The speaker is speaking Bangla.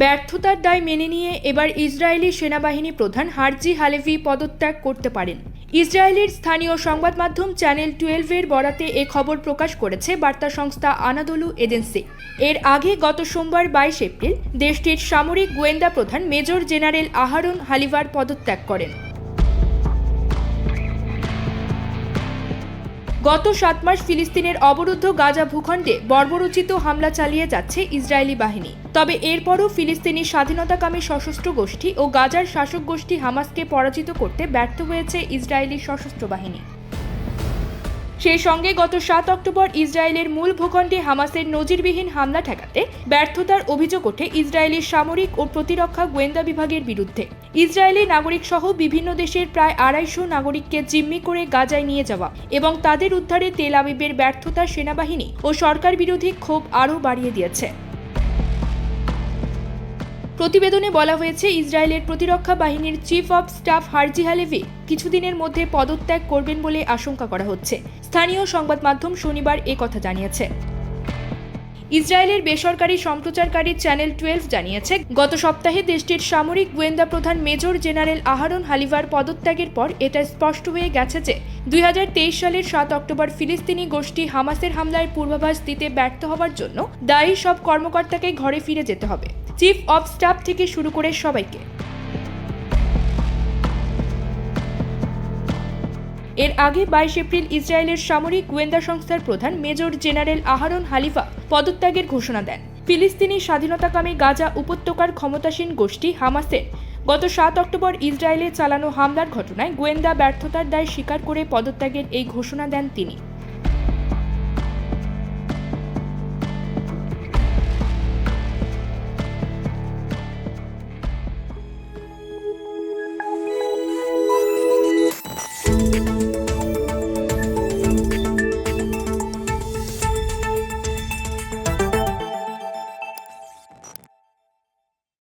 ব্যর্থতার দায় মেনে নিয়ে এবার ইসরায়েলি সেনাবাহিনী প্রধান হারজি হালেভি পদত্যাগ করতে পারেন। ইসরায়েলের স্থানীয় সংবাদ মাধ্যম চ্যানেল টুয়েলভের বরাতে এ খবর প্রকাশ করেছে বার্তা সংস্থা আনাদলু এজেন্সি। এর আগে গত সোমবার বাইশ এপ্রিল দেশটির সামরিক গোয়েন্দা প্রধান মেজর জেনারেল আহারন হালিভার পদত্যাগ করেন। গত সাত মাস ফিলিস্তিনের অবরুদ্ধ গাজা ভূখণ্ডে বর্বরোচিত হামলা চালিয়ে যাচ্ছে ইসরায়েলি বাহিনী। তবে এরপরও ফিলিস্তিনি স্বাধীনতাকামী সশস্ত্র গোষ্ঠী ও গাজার শাসক গোষ্ঠী হামাসকে পরাজিত করতে ব্যর্থ হয়েছে ইসরায়েলি সশস্ত্র বাহিনী। সেই সঙ্গে গত সাত অক্টোবর ইসরায়েলের মূল ভূখণ্ডে হামাসের নজিরবিহীন হামলা ঠেকাতে ব্যর্থতার অভিযোগ ওঠে ইসরায়েলের সামরিক ও প্রতিরক্ষা গোয়েন্দা বিভাগের বিরুদ্ধে। ইসরায়েলি নাগরিক সহ বিভিন্ন দেশের প্রায় আড়াইশো নাগরিককে জিম্মি করে গাজায় নিয়ে যাওয়া এবং তাদের উদ্ধারে তেল আবিবের ব্যর্থতা সেনাবাহিনী ও সরকার বিরোধী ক্ষোভ আরও বাড়িয়ে দিয়েছে। প্রতিবেদনে বলা হয়েছে, ইসরায়েলের প্রতিরক্ষা বাহিনীর chief of staff Herzi Halevi কিছুদিনের মধ্যে পদত্যাগ করবেন বলে আশঙ্কা করা হচ্ছে। স্থানীয় সংবাদ মাধ্যম শনিবার কথা জানিয়েছে। ইসরায়েলের বেসরকারি সম্প্রচারকারী চ্যানেল টুয়েলভ জানিয়েছে, গত সপ্তাহে দেশটির সামরিক গোয়েন্দা প্রধান মেজর জেনারেল আহারন হালিভার পদত্যাগের পর এটা স্পষ্ট হয়ে গেছে যে, দুই হাজার তেইশ সালের সাত অক্টোবর ফিলিস্তিনি গোষ্ঠী হামাসের হামলার পূর্বাভাস দিতে ব্যর্থ হওয়ার জন্য দায়ী সব কর্মকর্তাকে ঘরে ফিরে যেতে হবে। চিফ অফ স্টাফ থেকে শুরু করে সবাইকে। এর আগে বাইশ এপ্রিল ইসরায়েলের সামরিক গোয়েন্দা সংস্থার প্রধান মেজর জেনারেল আহারন হালিফা পদত্যাগের ঘোষণা দেন। ফিলিস্তিনি স্বাধীনতাকামী গাজা উপত্যকার ক্ষমতাসীন গোষ্ঠী হামাসের গত সাত অক্টোবর ইসরায়েলে চালানো হামলার ঘটনায় গোয়েন্দা ব্যর্থতার দায় স্বীকার করে পদত্যাগের এই ঘোষণা দেন তিনি।